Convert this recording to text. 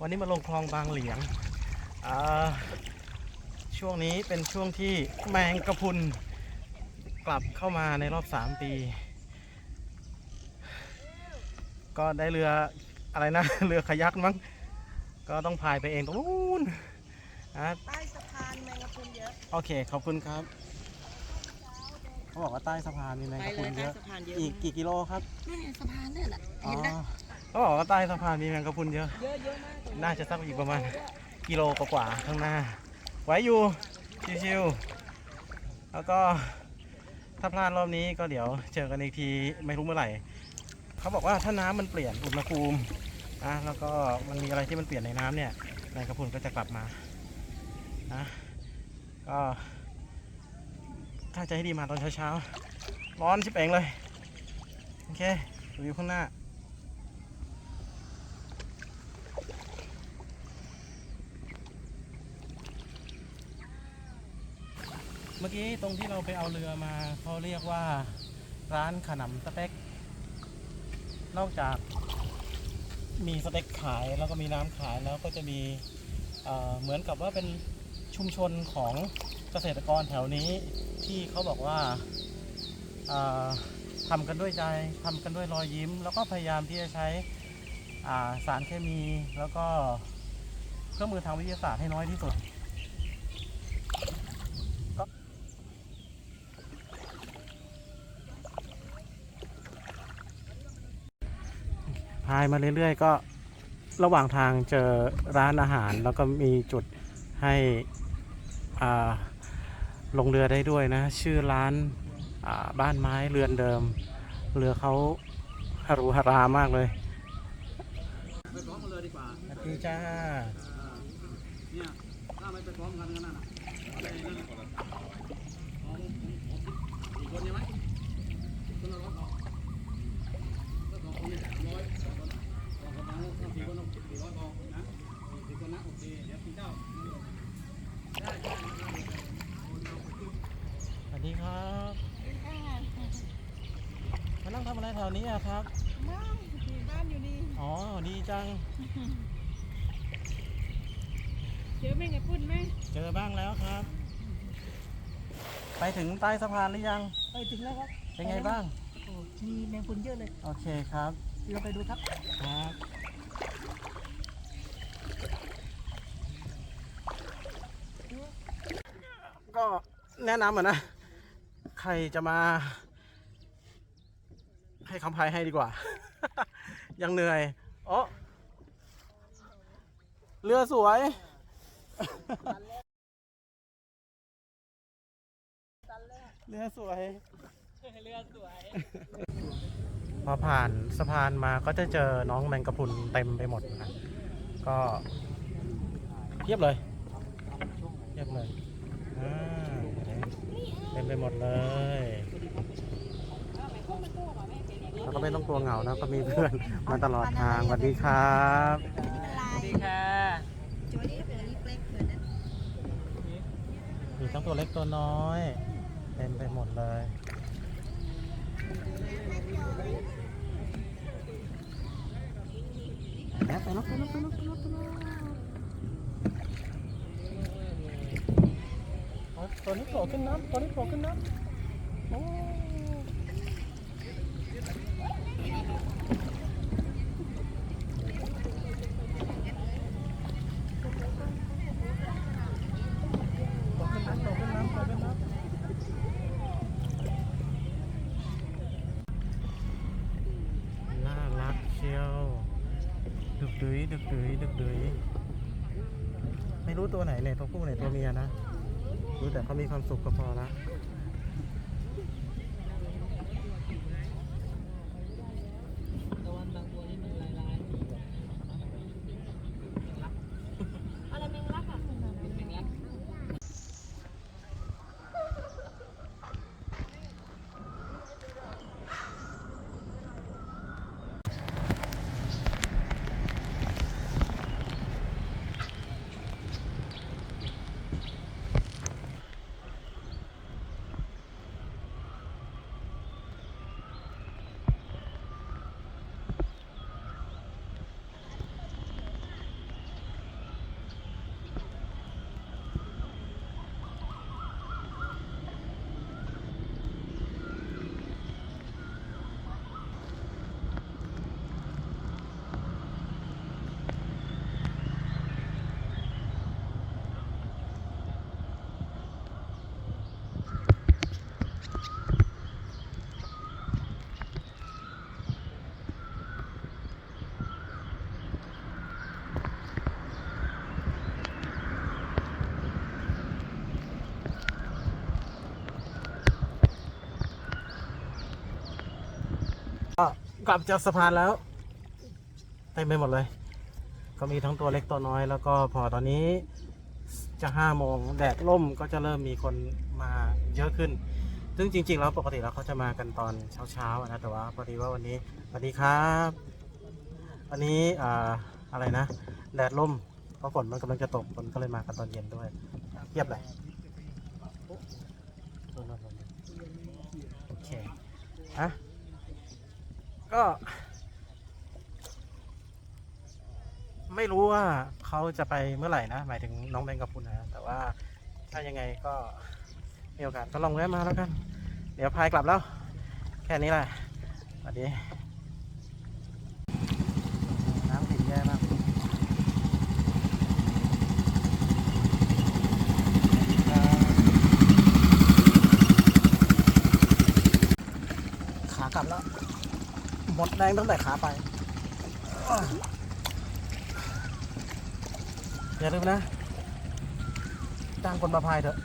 วันนี้มาลงคลองบางเหลียงอ่าช่วงนี้เป็นช่วงที่แมงกะพรุนกลับเข้ามาในรอบ 3 ปี ก็ได้เรืออะไรนะ เรือขยักมั้ง ก็ต้องพายไปเองตรงนู้นอะใต้สะพานแมงกะพรุนเยอะ โอเค ขอบคุณครับ เขาบอกว่าใต้สะพานมีแมงกะพรุนเยอะสะพานเยอะอีกกี่กิโลครับนั่นไงสะพานเนี่ยแหละอ๋อ เห็นไหม เขาบอกว่าใต้สะพานมีแมงกะพรุนเยอะเยอะมากน่าจะสักอีกประมาณกิโลกว่าๆข้างหน้า ไว้อยู่ ชิวๆ แล้วก็ถ้าพลาดรอบนี้ก็เดี๋ยวเจอกันอีกทีไม่รู้เมื่อไหร่ เขาบอกว่าถ้าน้ำมันเปลี่ยนอุณหภูมินะแล้วก็มันมีอะไรที่มันเปลี่ยนในน้ำเนี่ยแมงกะพรุนก็จะกลับมานะก็ถ้าจะให้ดีมาตอนเช้าๆ ร้อนชิบเองเลย โอเควิวข้างหน้า เมื่อกี้ตรงที่เราไปเอาเรือมาเขาเรียกว่าร้านขนำสเต็ก นอกจากมีสเต็กขายแล้วก็มีน้ำขายแล้วก็จะมีเเหมือนกับว่าเป็นชุมชนของเกษตรกรแถวนี้ที่เขาบอกว่าทำกันด้วยใจทำกันด้วยรอยยิ้ม แล้วก็พยายามที่จะใช้าสารเคมี แล้วก็เครื่องมือทางวิทยาศาสตร์ให้น้อยที่สุด พายมาเรื่อยๆ ก็ระหว่างทางเจอร้านอาหาร แล้วก็มีจุดให้ลงเรือได้ด้วยนะ ชื่อร้านาบ้านไม้เรือนเดิม เรือเขาฮารุฮารามากเลยไปพร้อมกันเลยดีกว่าสวัสดีจ้าเนี่ยถ้าไม่ไปพร้อมกันก็นั่นน่ะเอาไปนั่นน่ะเอาผมผมผมกี่คนใช่ไหมคนละร้อยออกก็สองคนเนี่ยสามร้อยสองคนสองคนนะถ้าสี่คนเอาสี่ร้อยออกนะสี่คนนะโอเคเดี๋ยวพี่เจ้า สวัส ดีครับมานั่งทำอะไรแถวนี้อะครับบ้านอยู่บ้านอยู่นี่อ๋อดีจัง เจอแมงกะพรุนไหมเจอบ้างแล้วครับ ไปถึงใต้สะพานหรือยัง ไปถึงแล้วครับเป็นไงบ้าง โอ้มีแมงกะพรุนเยอะเลย โอเคครับ เราไปดูครับ ครับก็แนะนำอะนะใครจะมา ให้คำพายให้ดีกว่า ยังเหนื่อยอ๋อเรือสวยเรือสวย เรือสวย พอผ่านสะพานมาก็จะเจอน้องแมงกะพรุนเต็มไปหมดนะก็เทียบเลยเทียบเลยอ่าเต็มไปหมดเลยแล้วก็ไม่ต้องกลัวเหงานะก็มีเพื่อนมาตลอดทางสวัสดีครับสวัสดีค่ะจุดนี้เป็นอันนี้เล็กเกินนะมีทั้งตัวเล็กตัวน้อยเต็มไปหมดเลยแล้วไปแล้วไปแล้วไปแล้วไปแล้วไปแล้วเอา ตัวนี้โผล่ขึ้นน้ำตัวนี้โผล่ขึ้นน้ำโอ้โผล่ขึ้นน้ำน่ารักเชียวดึกดุยดึกดุยดึกดุยไม่รู้ตัวไหนเนี่ยตัวผู้ไหนตัวเมียนะ รู้แต่เขามีความสุขก็พอละ กลับจากสะพานแล้วเต็มไปหมดเลย ก็มีทั้งตัวเล็กตัวน้อย แล้วก็พอตอนนี้จะห้าโมงแดดล่มก็จะเริ่มมีคนมาเยอะขึ้น ซึ่งจริง ๆ แล้วปกติแล้วเขาจะมากันตอนเช้าๆนะแต่ว่าพอดีว่าวันนี้สวัสดีครับวันนี้อ่าอะไรนะ แดดล่มเพราะฝนมันกำลังจะตกฝนก็เลยมากันตอนเย็นด้วยเทียบเลยโอเคฮะ ก็ ไม่รู้ว่าเขาจะไปเมื่อไหร่นะ หมายถึงน้องแบงกับคุณนะแต่ว่าถ้ายังไงก็มีโอกาสก็ลองแวะมาแล้วกัน เดี๋ยวพายกลับแล้ว แค่นี้แหละสวัสดีน้ำติดแย่มากขากลับแล้ว หมดแรงตั้งแต่ขาไปอย่าลืมนะจ้างคนมาพายเถอะ